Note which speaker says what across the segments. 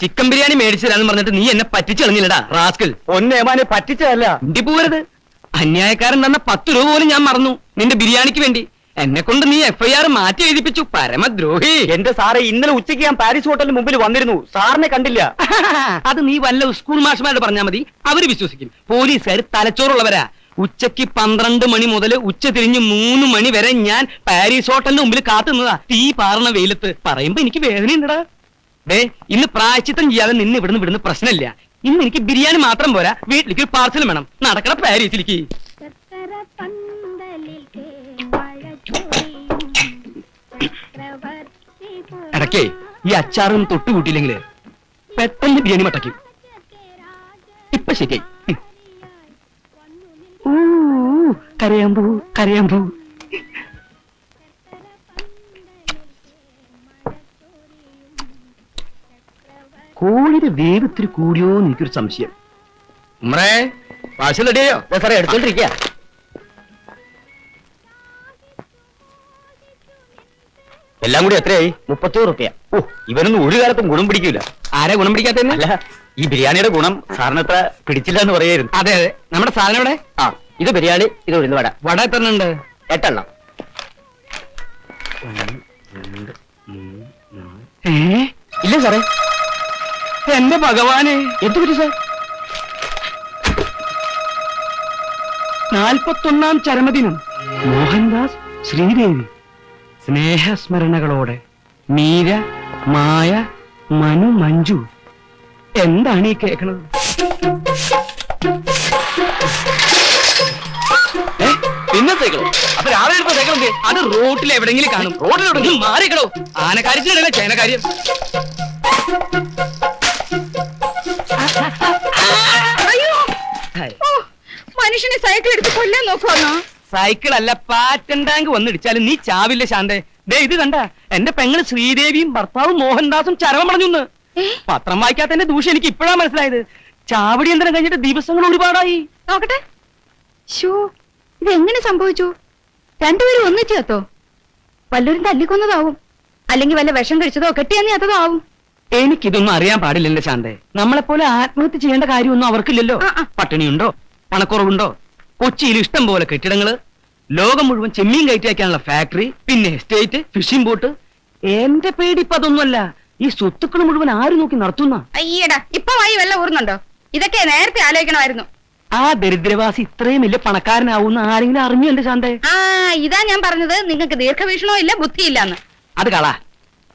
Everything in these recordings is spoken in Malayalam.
Speaker 1: ചിക്കൻ ബിരിയാണി മേടിച്ചതാണെന്ന് പറഞ്ഞിട്ട് നീ എന്നെ പറ്റിച്ചു കളഞ്ഞില്ലടാ റാസ്കൽ.
Speaker 2: ഒന്നേമാനെ പറ്റിച്ചതല്ല.
Speaker 1: ഇണ്ടി പോകരുത് അന്യായക്കാരൻ തന്ന പത്ത് രൂപ പോലും ഞാൻ മറന്നു. നിന്റെ ബിരിയാണിക്ക് വേണ്ടി. എന്നെ കൊണ്ട് നീ എഫ്ഐആർ മാറ്റി എഴുതിപ്പിച്ചു പരമദ്രോഹി.
Speaker 2: എന്റെ സാറേ ഇന്നലെ ഉച്ചയ്ക്ക് ഞാൻ പാരീസ് ഹോട്ടലിന് മുമ്പിൽ വന്നിരുന്നു. സാറിനെ കണ്ടില്ല.
Speaker 1: അത് നീ വല്ല സ്കൂൾ മാഷ്മാരോട് പറഞ്ഞാൽ മതി. അവർ വിശ്വസിക്കും. പോലീസുകാർ തലച്ചോറുള്ളവരാ. ഉച്ചയ്ക്ക് പന്ത്രണ്ട് മണി മുതൽ ഉച്ച തിരിഞ്ഞ് മൂന്ന് മണി വരെ ഞാൻ പാരീസ് ഹോട്ടലിന് മുമ്പിൽ കാത്തുന്നതാ തീ പാറണ വെയിലത്ത്. പറയുമ്പോ എനിക്ക് വേദനയുണ്ടടാ. ദേ ഇന്ന് പ്രായച്ചിത്തം ചെയ്യാതെ നിന്ന് ഇവിടുന്ന് ഇവിടുന്ന് പ്രശ്നമില്ല. ഇന്ന് എനിക്ക് ബിരിയാണി മാത്രം പോരാ. വീട്ടിലേക്ക് ഒരു പാർസൽ വേണം. നടക്കണ പാരീസിലേക്ക്. ഇടക്കേ ഈ അച്ചാറും തൊട്ടുകൂട്ടിയില്ലെങ്കിൽ പെട്ടെന്ന് ബിരിയാണി മട്ടയ്ക്കും. ഇപ്പൊ ശരിയായി. കരയാമ്പൂ കരയാമ്പൂ കോഴിയുടെ വേഗത്തിൽ കൂടിയോ എന്ന് എനിക്കൊരു സംശയം. ഉമ്മറേ പാഴ്സൽ റെഡിയോ സാറേ എടുത്തോണ്ടിരിക്കുക
Speaker 2: എല്ലാം കൂടി എത്രയായി? മുപ്പത്തോറ് റുപ്യ. ഓ ഇവനൊന്നും ഒരു കാലത്തും ഗുണം പിടിക്കൂല.
Speaker 1: ആരെ ഗുണം
Speaker 2: പിടിക്കാത്ത ഈ ബിരിയാണിയുടെ ഗുണം സാറിന് എത്ര പിടിച്ചില്ല എന്ന് പറയായിരുന്നു.
Speaker 1: അതെ അതെ. നമ്മുടെ സാധനം എവിടെ?
Speaker 2: ആ ഇത് ബിരിയാണി ഇത് ഉഴുന്ന് വട
Speaker 1: വട എത്ര ഉണ്ട്
Speaker 2: എട്ടെണ്ണം ഇല്ല സാറേ.
Speaker 1: എന്റെ ഭഗവാനെ.
Speaker 2: എന്ത് പറ്റി സാർ?
Speaker 1: നാൽപ്പത്തൊന്നാം ചരമദിനം. മോഹൻദാസ് ശ്രീദേവി. സ്നേഹസ്മരണകളോടെ മീര മായ മനു മഞ്ജു. എന്താണ് ഈ കേൾക്കണത്? പിന്നെ സൈക്കിളോ അപ്പൊ രാവിലെ എടുത്ത സൈക്കിൾ അത് റോട്ടിൽ എവിടെങ്കിലും കാണും. റോഡിൽ എവിടെങ്കിലും മാറിക്കടോ ആനക്കാര്യത്തിനല്ല ചേനക്കാര്യം
Speaker 3: മനുഷ്യനെ സൈക്കിൾ എടുത്ത് കൊല്ലാൻ നോക്കുവാന്നോ
Speaker 1: സൈക്കിൾ അല്ല പാറ്റൻ ടാങ്ക് വന്നിടിച്ചാലും നീ ചാവില്ല ശാന്തേ. ദേ ഇത് കണ്ട എന്റെ പെങ്ങൾ ശ്രീദേവിയും ഭർത്താവും മോഹൻദാസും ചരവം
Speaker 3: പറഞ്ഞു?
Speaker 1: പത്രം വായിക്കാത്തതിന്റെ ദൂഷ്യം എനിക്ക് ഇപ്പോഴാ മനസ്സിലായത്. ചാവടി യന്ത്രം കഴിഞ്ഞിട്ട് ദിവസങ്ങൾ ഒരുപാടായി.
Speaker 3: നോക്കട്ടെ. ഷോ ഇത് എങ്ങനെ സംഭവിച്ചു? രണ്ടുപേരും ഒന്നിച്ചു ചേത്തോ വല്ലവരും തല്ലിക്കൊന്നതാവും. അല്ലെങ്കിൽ വല്ല വിഷം കഴിച്ചതോ കെട്ടിയന്നി അതോ ആവും
Speaker 1: എനിക്കിതൊന്നും അറിയാൻ പാടില്ലല്ലോ ശാന്തേ. നമ്മളെപ്പോലെ ആത്മഹത്യ ചെയ്യേണ്ട കാര്യമൊന്നും അവർക്കില്ലല്ലോ. പട്ടിണിയുണ്ടോ? പണക്കുറവുണ്ടോ? കൊച്ചിയിൽ ഇഷ്ടം പോലെ കെട്ടിടങ്ങൾ. ലോകം മുഴുവൻ ചെമ്മീൻ കയറ്റി അയക്കാനുള്ള ഫാക്ടറി പിന്നെ എസ്റ്റേറ്റ് ഫിഷിംഗ് ബോട്ട് എന്റെ പേടി ഇപ്പൊ അതൊന്നുമല്ല. ഈ സ്വത്തുക്കൾ മുഴുവൻ ആര് നോക്കി നടത്തുന്ന?
Speaker 3: അയ്യടാ ഇപ്പൊ വഴി വെള്ളം ഊറുന്നുണ്ടോ? ഇതൊക്കെ നേരത്തെ ആലോചിക്കണമായിരുന്നു.
Speaker 1: ആ ദരിദ്രവാസി ഇത്രയും വലിയ പണക്കാരനാവൂന്ന് ആരെങ്കിലും അറിഞ്ഞു എന്റെ ശാന്തേ?
Speaker 3: ആ ഇതാ ഞാൻ പറഞ്ഞത്. നിങ്ങൾക്ക് ദീർഘവീക്ഷണോ ഇല്ല ബുദ്ധിയില്ലെന്ന്.
Speaker 1: അത് കളാ.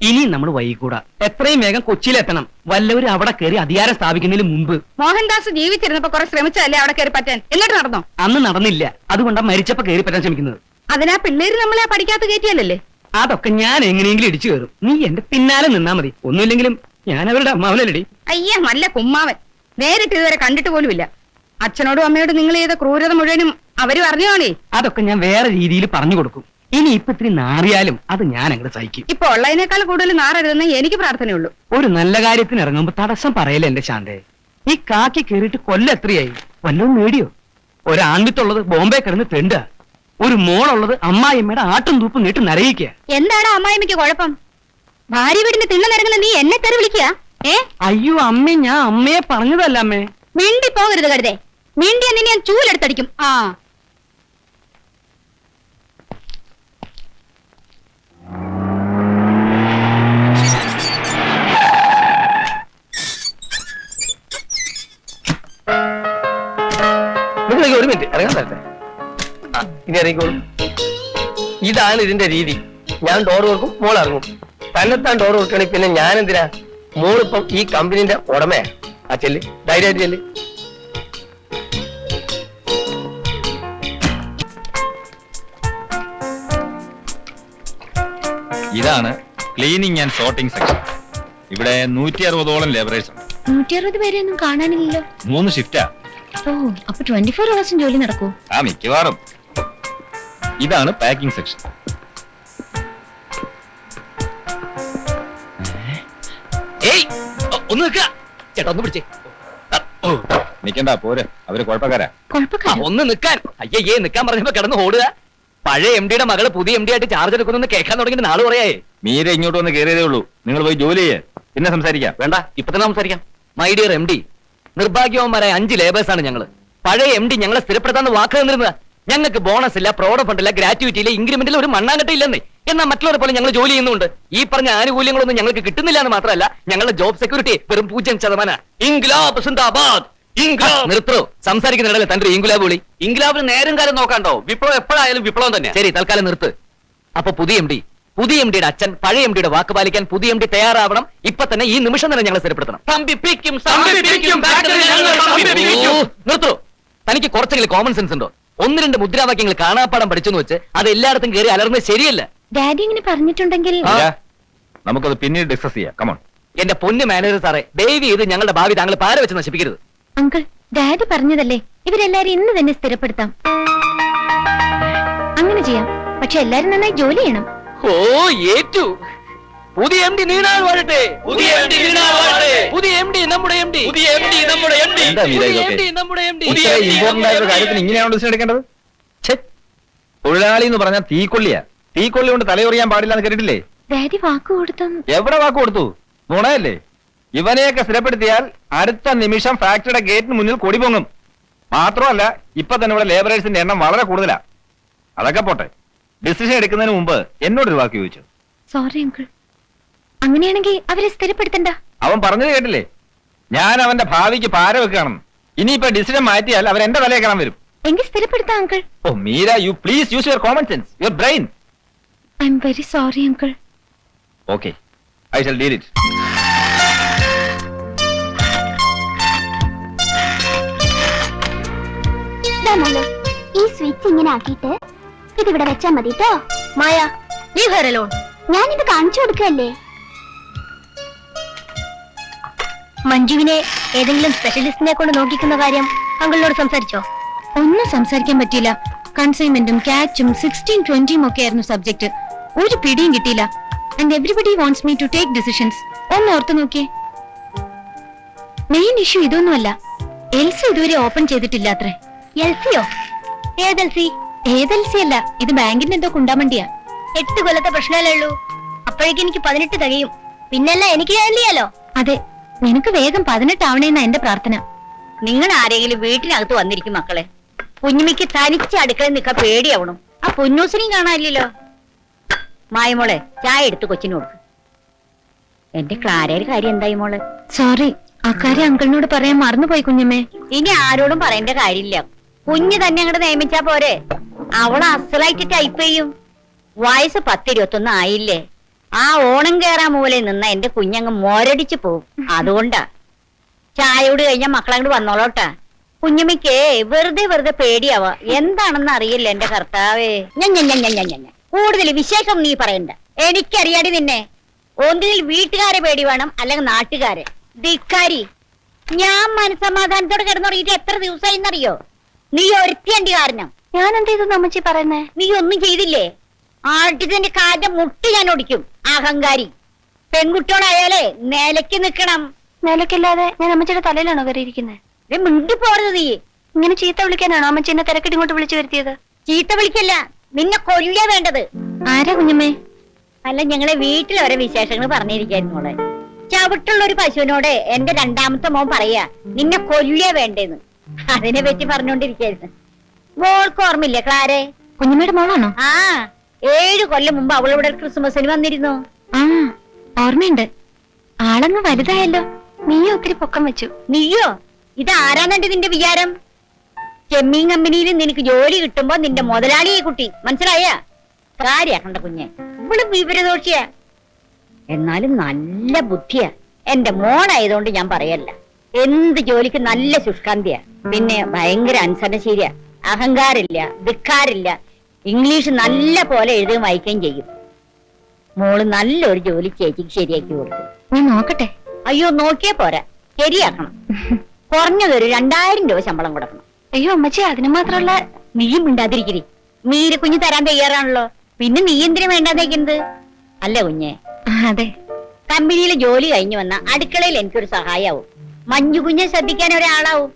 Speaker 1: ഇനി നമ്മൾ വൈകൂടാ. എത്രയും വേഗം കൊച്ചിയിലെത്തണം. വല്ലവരും അവിടെ കയറി അധികാരം സ്ഥാപിക്കുന്നതിന് മുമ്പ്.
Speaker 3: മോഹൻദാസ് ജീവിച്ചിരുന്നപ്പോ കുറെ ശ്രമിച്ചല്ലേ അവിടെ കയറി പറ്റാൻ? എന്നിട്ട് നടന്നോ?
Speaker 1: അന്ന് നടന്നില്ല. അതുകൊണ്ടാ മരിച്ചപ്പോ കയറി പറ്റാൻ ശ്രമിക്കുന്നത്.
Speaker 3: അതിനാ പിള്ളേര് നമ്മളെ പഠിക്കാത്ത കയറ്റിയല്ലേ
Speaker 1: അതൊക്കെ ഞാൻ എങ്ങനെയെങ്കിലും ഇടിച്ചു കയറും. നീ എന്റെ പിന്നാലെ നിന്നാ മതി. ഒന്നുമില്ലെങ്കിലും ഞാൻ അവരുടെ അമ്മാവനല്ലടി.
Speaker 3: അയ്യ നല്ല കുമ്മാവൻ. നേരിട്ട് ഇതുവരെ കണ്ടിട്ട് പോലുമില്ല. അച്ഛനോടും അമ്മയോടും നിങ്ങൾ ചെയ്ത ക്രൂരത മുഴുവനും അവർ പറഞ്ഞോണേ
Speaker 1: അതൊക്കെ ഞാൻ വേറെ രീതിയിൽ പറഞ്ഞു കൊടുക്കും. ഇനി ഇപ്പൊ ഇത്തിരി നാറിയാലും അത് ഞാൻ അങ്ങോട്ട് സഹിക്കും.
Speaker 3: ഇപ്പൊ ഉള്ളതിനേക്കാൾ കൂടുതൽ നാറരുതെന്ന് എനിക്ക് പ്രാർത്ഥനയുള്ളൂ.
Speaker 1: ഒരു നല്ല കാര്യത്തിന് ഇറങ്ങുമ്പോ തടസ്സം പറയല്ലേ എന്റെ ശാന്തേ. ഈ കാക്കി കയറിയിട്ട് കൊല്ലം എത്രയായി? വല്ലതും നേടിയോ ഒരാൺവിത്തുള്ളത് ബോംബെ കിടന്ന് തെണ്ട. ഒരു മോളുള്ളത് അമ്മായിമ്മയുടെ ആട്ടും തൂപ്പും നീട്ട് നരയിക്കുക
Speaker 3: എന്താണ് അമ്മായിമ്മയ്ക്ക് കുഴപ്പം? ഭാര്യ വീടിന്റെ തിണ്ണ നിരങ്ങുന്ന നീ എന്നെ തെറി വിളിക്കുക? ഏ?
Speaker 1: അയ്യോ അമ്മേ ഞാൻ അമ്മയെ പറഞ്ഞതല്ല അമ്മേ.
Speaker 3: മിണ്ടി പോകരുത് കരുതേ. മിണ്ടി എന്നെ ഞാൻ ചൂലെടുത്തടിക്കും. ആ.
Speaker 2: നിങ്ങൾ ഒരു മിനിറ്റ്. ഇറങ്ങാൻ തരട്ടെ ഇനി ഇറങ്ങിക്കോളൂ. ഇതാണ് ഇതിന്റെ രീതി. ഞാൻ ഡോർ കൊടുക്കും മോൾ ഇറങ്ങും. തന്നെത്താൻ ഡോർ കൊടുക്കണെങ്കിൽ പിന്നെ ഞാൻ എന്തിനാ? മോളിപ്പം ഈ കമ്പനിന്റെ ഉടമയാ. ആ ചെല്ല്. ധൈര്യമായിട്ട് ചെല്ല്.
Speaker 4: ഇതാണ് ക്ലീനിങ് ആൻഡ് സോർട്ടിംഗ് സെക്ഷൻ. ഇവിടെ നൂറ്റി അറുപതോളം ലേബറേഴ്സ് ഉണ്ട്.
Speaker 5: നൂറ്റി അറുപത് പേരെയൊന്നും കാണാനില്ലല്ലോ.
Speaker 4: മൂന്ന് ഷിഫ്റ്റാ
Speaker 5: ഓ അപ്പൊ ട്വന്റി ഫോർ അവേഴ്സും ജോലി നടക്കൂ
Speaker 4: ആ മിക്കവാറും. ഇതാണ് പാക്കിംഗ് സെക്ഷൻ
Speaker 1: ഏയ് ഒ- ഒന്ന് നിൽക്കുക ചേട്ടാ ഒന്ന് പിടിച്ചേ. ആ, ഓ,
Speaker 4: നിക്കണ്ട പോരെ. അവർ കുഴപ്പക്കാരാ.
Speaker 1: ആ,
Speaker 5: കുഴപ്പക്കാരോ
Speaker 1: ഒന്ന് നിൽക്കാൻ. അയ്യേ നിൽക്കാൻ പറഞ്ഞപ്പോ കിടന്ന് ഓടുക. പഴയ എം ഡിയുടെ മകൾ പുതിയ എം ഡി ആയിട്ട് ചാർജ് എടുക്കുന്നു കേൾക്കാൻ തുടങ്ങിയിട്ട് നാൾ പറയായേ
Speaker 4: മീര ഇങ്ങോട്ട് വന്ന് കയറിയതേ ഉള്ളൂ. നിങ്ങൾ പോയി ജോലി ചെയ്യേ.
Speaker 6: പിന്നെ സംസാരിക്കാം.
Speaker 4: വേണ്ട ഇപ്പൊ തന്നെ സംസാരിക്കാം. മൈ ഡിയർ എം ഡി നിർഭാഗ്യവന്മാരായ അഞ്ച് ലേബേഴ്സ് ആണ് ഞങ്ങൾ. പഴയ എം ഡി ഞങ്ങളെ സ്ഥിരപ്പെടുത്താന്ന് വാക്ക് തന്നിരുന്നത്. ഞങ്ങൾക്ക് ബോണസ് ഇല്ല പ്രോഡ ഫണ്ട് ഇല്ല ഗ്രാറ്റുവിറ്റി ഇല്ല ഇൻക്രിമെന്റിൽ ഒരു മണ്ണാങ്കട്ട ഇല്ലെന്നേ. എന്നാൽ മറ്റുള്ളവരെ പോലെ ഞങ്ങൾ ജോലി ചെയ്യുന്നുണ്ട്. ഈ പറഞ്ഞ ആനുകൂല്യങ്ങളൊന്നും ഞങ്ങൾക്ക് കിട്ടുന്നില്ല എന്ന് മാത്രമല്ല ഞങ്ങളുടെ ജോബ് സെക്യൂരിറ്റി വെറും പൂജ്യം ശതമാനം. സിന്ദാബാദ്! നിർത്തോ. സംസാരിക്കുന്നിടയിൽ തന്റെ ഇംഗ്ലാബ് വിളി. ഇംഗ്ലാബിന് നേരം കാലം നോക്കാണ്ടോ? വിപ്ലവം എപ്പോഴായാലും വിപ്ലവം തന്നെ ശരി തൽക്കാലം നിർത്ത്. അപ്പൊ പുതിയ എം ഡി പുതിയ എം ഡിയുടെ അച്ഛൻ പഴയ എം ഡിയുടെ വാക്ക് പാലിക്കാൻ പുതിയ എം ഡി തയ്യാറാവണം. ഇപ്പൊ തന്നെ ഈ നിമിഷം തന്നെ ഞങ്ങളെ സ്ഥിരപ്പെടുത്തണം. ഓ, നിർത്തൂ. തനിക്ക് കുറച്ചെങ്കിലും കോമൺ സെൻസ് ഉണ്ടോ? ഒന്ന് രണ്ട് മുദ്രാവാക്യങ്ങൾ കാണാപ്പാടം പഠിച്ചെന്ന് വെച്ച് അത് എല്ലായിടത്തും കയറി അലർന്നത് ശരിയല്ല.
Speaker 5: ഡാഡി ഇങ്ങനെ പറഞ്ഞിട്ടുണ്ടെങ്കിൽ
Speaker 6: നമുക്കത് പിന്നീട് ഡിസ്കസ് ചെയ്യാം. കമോൺ
Speaker 4: എന്റെ പൊന്ന് മാനേജർ സാറേ ദയവ് ചെയ്ത് ഞങ്ങളുടെ ഭാവി താങ്കൾ പാര വെച്ച് നശിപ്പിക്കരുത്.
Speaker 5: അങ്കിൾ ഡാഡി പറഞ്ഞതല്ലേ? ഇവരെല്ലാരും ഇന്ന് തന്നെ സ്ഥിരപ്പെടുത്താം. അങ്ങനെ ചെയ്യാം. പക്ഷെ എല്ലാരും നന്നായി ജോലി ചെയ്യണം.
Speaker 4: ഓ ഏറ്റു. പുതിയ എം ഡി നീണാൾ വാഴട്ടെ. പുതിയ എം ഡി നീണാൾ വാഴട്ടെ. പുതിയ എം ഡി നമ്മുടെ എം ഡി പുതിയ എം ഡി നമ്മുടെ എം ഡി
Speaker 6: എന്താ മീര
Speaker 4: പുതിയ
Speaker 6: ഇതൊക്കെ?
Speaker 4: എം ഡി നമ്മുടെ എം ഡി
Speaker 6: ഇത്ര ഇമ്പോർട്ടന്റ് ആയ ഒരു കാര്യത്തിന് ഇങ്ങനെയാണോ ഡിസിഷൻ എടുക്കേണ്ടത്? ഛെ, തൊഴിലാളി എന്ന് പറഞ്ഞാൽ തീക്കൊള്ളിയാ. തീക്കൊള്ളി കൊണ്ട് തലയൊറിയാൻ പാടില്ല എന്ന് കേട്ടിട്ടില്ലേ?
Speaker 5: ഡാഡി വാക്ക് കൊടുത്തും.
Speaker 6: എവിടെ വാക്ക് കൊടുത്തു? നുണയല്ലേ? ഇവനെയൊക്കെ സ്ഥിരപ്പെടുത്തിയാൽ അടുത്ത നിമിഷം ഫാക്ടറിയുടെ ഗേറ്റിന് മുന്നിൽ കൊടി പൊങ്ങും. മാത്രമല്ല ഇപ്പൊ തന്നെ ഇവിടെ ലേബറേഴ്സിന്റെ എണ്ണം വളരെ കൂടുതലാ. അതൊക്കെ പോട്ടെ. ഡിസിഷൻ എടുക്കുന്നതിന് മുമ്പ് എന്നോട് ഒരു വാക്ക് ചോദിച്ചു.
Speaker 5: സോറി അങ്കിൾ അങ്ങനെയാണെങ്കിൽ അവരെ സ്ഥിരപ്പെടുത്തണ്ട.
Speaker 6: അവൻ പറഞ്ഞത് കേട്ടില്ലേ? ഞാൻ അവന്റെ ഭാവിക്ക് പാര വെക്കുകയാണെന്ന് ഇനിയിപ്പോ ഡിസിഷൻ മാറ്റിയാൽ അവർ എന്റെ തലയെ കാണാൻ വരും.
Speaker 5: എങ്കിൽ സ്ഥിരപ്പെടുത്താം uncle
Speaker 6: oh Meera you please use your common sense your brain
Speaker 5: I'm very sorry uncle
Speaker 6: okay I shall deal it
Speaker 7: ഈ സ്വിച്ച് ഇങ്ങനെ ആക്കിയിട്ട് ഇതിവിടെ വെച്ചാ മതി കേട്ടോ മായ
Speaker 5: ലീവ് അലോൺ
Speaker 7: ഇത് കാണിച്ചു കൊടുക്കല്ലേ
Speaker 5: മഞ്ജുവിനെ ഏതെങ്കിലും സ്പെഷ്യലിസ്റ്റിനെ കൊണ്ട് നോക്കിക്കുന്ന കാര്യം അങ്കിളിനോട് സംസാരിച്ചോ? ഒന്നും സംസാരിക്കാൻ പറ്റിയില്ല. കൺസൈൻമെന്റും ക്യാച്ചും സിക്സ്റ്റീൻ ട്വന്റിയും ഒക്കെ ആയിരുന്നു സബ്ജക്ട് ഒരു പിടിയും കിട്ടിയില്ല. And everybody wants me to take decisions ഒന്ന് ഓർത്ത് നോക്കിയേ. മെയിൻ ഇഷ്യൂ ഇതൊന്നുമല്ല. എൽസി ഇതുവരെ ഓപ്പൺ ചെയ്തിട്ടില്ല അത്രേ എൽസിയോ? ഏതെൽസി? ഏതെൽസി അല്ല? ഇത് ബാങ്കിന്റെ എന്തോ കുണ്ടാമണ്ടിയാ. എട്ട് കൊല്ലത്തെ പ്രശ്നമല്ലേ ഉള്ളൂ. അപ്പോഴേക്കും എനിക്ക് പതിനെട്ട് തികയും. പിന്നല്ല എനിക്ക് ചെയ്യാനില്ലല്ലോ അതെ. നിനക്ക് വേഗം പതിനെട്ടാവണേന്നാ എന്റെ പ്രാർത്ഥന.
Speaker 8: നിങ്ങൾ ആരെങ്കിലും വീട്ടിനകത്ത് വന്നിരിക്കും മക്കളെ. കുഞ്ഞുമിക്ക് തനിച്ച് അടുക്കളയിൽ നിൽക്കാൻ പേടിയാവണം. ആ പൊന്നൂസിനെയും കാണാനില്ലല്ലോ. മായമോളെ ചായ എടുത്ത് കൊച്ചിന് കൊടുക്ക്. എന്റെ ക്ലാരയുടെ കാര്യം എന്തായി മോളെ?
Speaker 5: സോറി അക്കാര്യം അങ്കിളിനോട് പറയാൻ മറന്നുപോയി കുഞ്ഞമ്മേ.
Speaker 8: ഇനി ആരോടും പറയേണ്ട കാര്യമില്ല. കുഞ്ഞ് തന്നെ അങ്ങോട്ട് നിയമിച്ചാ പോരെ. അവൾ അസലായിട്ട് ടൈപ്പ് ചെയ്യും. വയസ്സ് പത്തിരുപത്തൊന്നും ആയില്ലേ? ആ ഓണം കേറാൻ മൂലയിൽ നിന്ന എന്റെ കുഞ്ഞങ്ങ് മോരടിച്ചു പോവും. അതുകൊണ്ടാ. ചായയോട് കഴിഞ്ഞാ മക്കളങ്ങോട് വന്നോളോട്ടാ. കുഞ്ഞുമിക്ക് വെറുതെ വെറുതെ പേടിയാവ. എന്താണെന്ന് അറിയില്ല എന്റെ കർത്താവേ. ഞാൻ ഞാൻ ഞാൻ ഞാൻ ഞാൻ കൂടുതൽ വിശേഷം നീ പറയണ്ട. എനിക്കറിയാടി നിന്നെ. ഒന്നിൽ വീട്ടുകാരെ പേടി വേണം അല്ലെങ്കിൽ നാട്ടുകാരെ. ധിക്കാരി ഞാൻ മനസമാധാനത്തോടെ കിടന്നുറങ്ങിയിട്ട് എത്ര ദിവസമായി എന്നറിയോ നീ ഒരുത്തിയണ്ടി കാരണം.
Speaker 7: ഞാൻ എന്ത് ചെയ്തു അമ്മച്ചി പറയുന്നേ?
Speaker 8: നീ ഒന്നും ചെയ്തില്ലേ? ആട്ടിന്റെ കാറ്റ മുട്ടി ഞാൻ ഓടിക്കും അഹങ്കാരി. പെൺകുട്ടിയോടായാലേ നിലയ്ക്ക് നിക്കണം
Speaker 7: നിലക്കില്ലാതെ ഞാൻ അമ്മച്ചിയുടെ തലയിലാണോ കയറിയിരിക്കുന്നത്
Speaker 8: മിണ്ടി പോരുത് നീ.
Speaker 7: ഇങ്ങനെ ചീത്ത വിളിക്കാനാണോ അമ്മച്ചി എന്നെ തിരക്കിട്ട് ഇങ്ങോട്ട് വിളിച്ചു വരുത്തിയത്?
Speaker 8: ചീത്ത വിളിക്കല്ല. നിന്നെ കൊല്ല വേണ്ടത്.
Speaker 5: ആരാ കുഞ്ഞമ്മേ?
Speaker 8: അല്ല ഞങ്ങളെ വീട്ടിൽ ഓരോ വിശേഷങ്ങൾ പറഞ്ഞിരിക്കായിരുന്നു മോളെ. ചവിട്ടുള്ള ഒരു പശുവിനോട് എന്റെ രണ്ടാമത്തെ മോൻ പറയാ നിന്നെ കൊല്ല വേണ്ടേന്ന്. അതിനെ പറ്റി പറഞ്ഞോണ്ടിരിക്കായിരുന്നു മോൾക്ക് ഓർമ്മയില്ലേ ക്ലാരെ?
Speaker 5: കുഞ്ഞമ്മയുടെ മോളാണോ?
Speaker 8: ആ ഏഴ് കൊല്ലം മുമ്പ് അവളിവിടെ ക്രിസ്മസിന് വന്നിരുന്നു.
Speaker 5: ആ ഓർമ്മയുണ്ട്. ആളങ്ങ് വലുതായല്ലോ.
Speaker 7: നീയോ ഒത്തിരി പൊക്കം വെച്ചു.
Speaker 8: നീയോ? ഇത് ആരാന്നണ്ട് നിന്റെ വിചാരം? ചെമ്മീൻ കമ്പനിയിൽ നിനക്ക് ജോലി കിട്ടുമ്പോ നിന്റെ മുതലാളിയെ കുട്ടി. മനസ്സിലായ? കാര്യാക്കണ്ട കുഞ്ഞെ. ഇവൾ വിവരദോഷിയാ. എന്നാലും നല്ല ബുദ്ധിയാ. എന്റെ മോണായതുകൊണ്ട് ഞാൻ പറയല്ല. എന്ത് ജോലിക്ക് നല്ല ശുഷ്കാന്തിയാ. പിന്നെ ഭയങ്കര അനുസരണശീലിയാ അഹങ്കാരില്ല ധിക്കാരില്ല. ഇംഗ്ലീഷ് നല്ല പോലെ എഴുതുകയും വായിക്കുകയും ചെയ്യും. മോൾ നല്ലൊരു ജോലി ചേച്ചിക്ക് ശരിയാക്കി കൊടുക്കും
Speaker 5: ഞാൻ നോക്കട്ടെ.
Speaker 8: അയ്യോ നോക്കിയേ പോരാ. ശരിയാക്കണം. കുറഞ്ഞതൊരു രണ്ടായിരം രൂപ ശമ്പളം കൊടുക്കണം.
Speaker 7: അയ്യോ അമ്മച്ചി അതിന് മാത്രമല്ല
Speaker 8: നീയും മിണ്ടാതിരിക്കരി നീരെ കുഞ്ഞ് തരാൻ തയ്യാറാണല്ലോ. പിന്നെ നീ എന്തിനു വേണ്ടാതേക്കുന്നത് അല്ല കുഞ്ഞെ?
Speaker 5: അതെ.
Speaker 8: കമ്പനിയിലെ ജോലി കഴിഞ്ഞു വന്ന അടുക്കളയിൽ എനിക്കൊരു സഹായാവും മഞ്ഞു കുഞ്ഞെ ശ്രദ്ധിക്കാൻ ഒരാളാവും.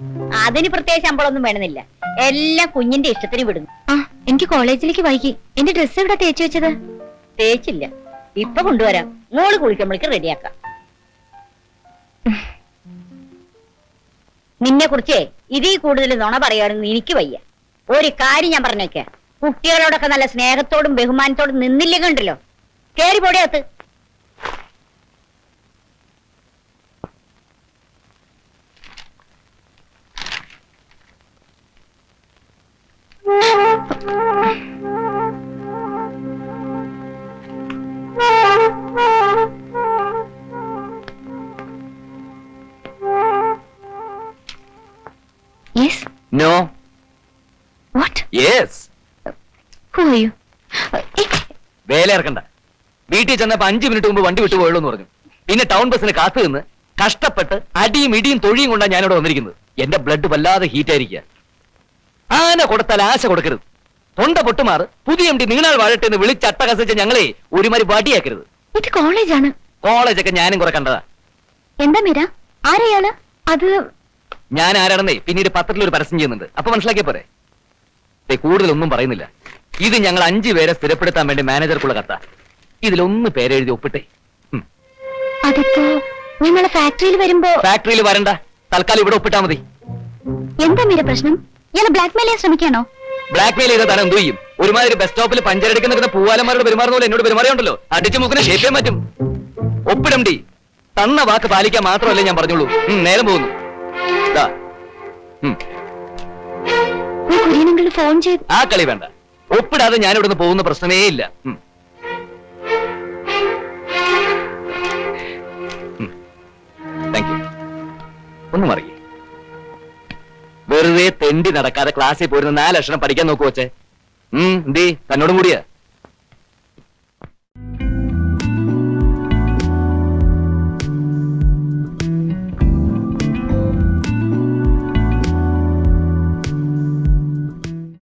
Speaker 8: അതിന് പ്രത്യേക ശമ്പളം ഒന്നും വേണമെന്നില്ല. എല്ലാം കുഞ്ഞിന്റെ ഇഷ്ടത്തിന് വിടുന്നു.
Speaker 5: ആ എനിക്ക് കോളേജിലേക്ക് വൈകി. എന്റെ ഡ്രസ് എവിടെ തേച്ചു വെച്ചത്?
Speaker 8: തേച്ചില്ല. ഇപ്പൊ കൊണ്ടുവരാം. മോൾ കുളിക്കുമ്പോഴേക്ക് റെഡിയാക്കാം. നിന്നെ കുറിച്ച് ഇതിൽ കൂടുതൽ നുണ പറയുകയാണെന്ന് എനിക്ക് വയ്യ. ഒരു കാര്യം ഞാൻ പറഞ്ഞേക്കാം. കുട്ടികളോടൊക്കെ നല്ല സ്നേഹത്തോടും ബഹുമാനത്തോടും നിന്നില്ലെങ്കിൽ ഉണ്ടല്ലോ കേറി പോടിയകത്ത്
Speaker 5: yes
Speaker 4: no
Speaker 5: what
Speaker 4: yes
Speaker 5: who are you
Speaker 4: വേല ഇറക്കണ്ട. വീട്ടിൽ ചെന്നപ്പോ അഞ്ചു മിനിറ്റ് മുമ്പ് വണ്ടി വിട്ടു പോയുള്ളൂ എന്ന് പറഞ്ഞു. പിന്നെ ടൗൺ ബസ്സിന് കാത്തു നിന്ന് കഷ്ടപ്പെട്ട് അടിയും ഇടിയും തൊഴിയും കൊണ്ടാണ് ഞാനിവിടെ വന്നിരിക്കുന്നത്. എന്റെ ബ്ലഡ് വല്ലാതെ ഹീറ്റ് ആയിരിക്കുക. ആന കൊടുത്താൽ ആശ കൊടുക്കരുത്. തൊണ്ട പൊട്ടുമാർ പുതിയ എം ഡി നീണാൾ വാഴട്ടെ എന്ന് വിളിച്ച് അട്ടകസിച്ച ഞങ്ങളെ ഒരുമാതിരി വടിയാക്കരുത്.
Speaker 5: ഇത് കോളേജാണ്.
Speaker 4: കോളേജൊക്കെ ഞാനും കുറെ കണ്ടതാ.
Speaker 5: എന്താ മീര? ആരെയാണ് അത്
Speaker 4: ഞാൻ ആരാണെന്നേ പിന്നീട് പത്രത്തിൽ ഒരു പരസ്യം ചെയ്യുന്നുണ്ട്. അപ്പൊ മനസ്സിലാക്കിയ പോരെ? കൂടുതലൊന്നും പറയുന്നില്ല. ഇത് ഞങ്ങൾ അഞ്ചു പേരെ സ്ഥിരപ്പെടുത്താൻ വേണ്ടി മാനേജർക്കുള്ള കത്ത. ഇതിലൊന്ന് പേരെഴുതി ഒപ്പിട്ടെ.
Speaker 5: അതിപ്പോ? ഫാക്ടറിയിൽ വരുമ്പോ
Speaker 4: ഫാക്ടറിയിൽ വരണ്ട. തൽക്കാലം ഇവിടെ ഒപ്പിട്ടാ മതി.
Speaker 5: എന്താ മീര പ്രശ്നം? ഇയാളെ ബ്ലാക്ക്മെയിൽ ചെയ്യാൻ ശ്രമിക്കാണോ
Speaker 4: ബ്ലാക്ക് മെയിൽ ചെയ്ത താൻ എന്തു ചെയ്യും? ഒരുമാതിരി ബസ് സ്റ്റോപ്പിൽ പഞ്ചരടിക്ക് നിൽക്കുന്ന പൂവാലന്മാരോട് പെരുമാറുന്ന പോലെ എന്നോട് പെരുമാറിയുണ്ടല്ലോ. അടിച്ചു മുക്കിനെ ഷേപ്പ് ചെയ്യാൻ പറ്റും. ഒപ്പിടം ഡി. തന്ന വാക്ക് പാലിക്കാൻ മാത്രമല്ലേ ഞാൻ പറഞ്ഞോളൂ നേരം പോകുന്നു.
Speaker 5: ഫോൺ ചെയ്ത്
Speaker 4: ആ കളി വേണ്ട. ഒപ്പിടാതെ ഞാൻ ഇവിടുന്ന് പോകുന്ന പ്രശ്നമേ ഇല്ല. ഒന്നും അറിയ മറിയേ. തെണ്ടി നടക്കാതെ ക്ലാസ്സിൽ പോയിരുന്ന നാല് അക്ഷരം പഠിക്കാൻ നോക്കു വച്ചേ ഉം എന്തേ? തന്നോടും കൂടിയാ.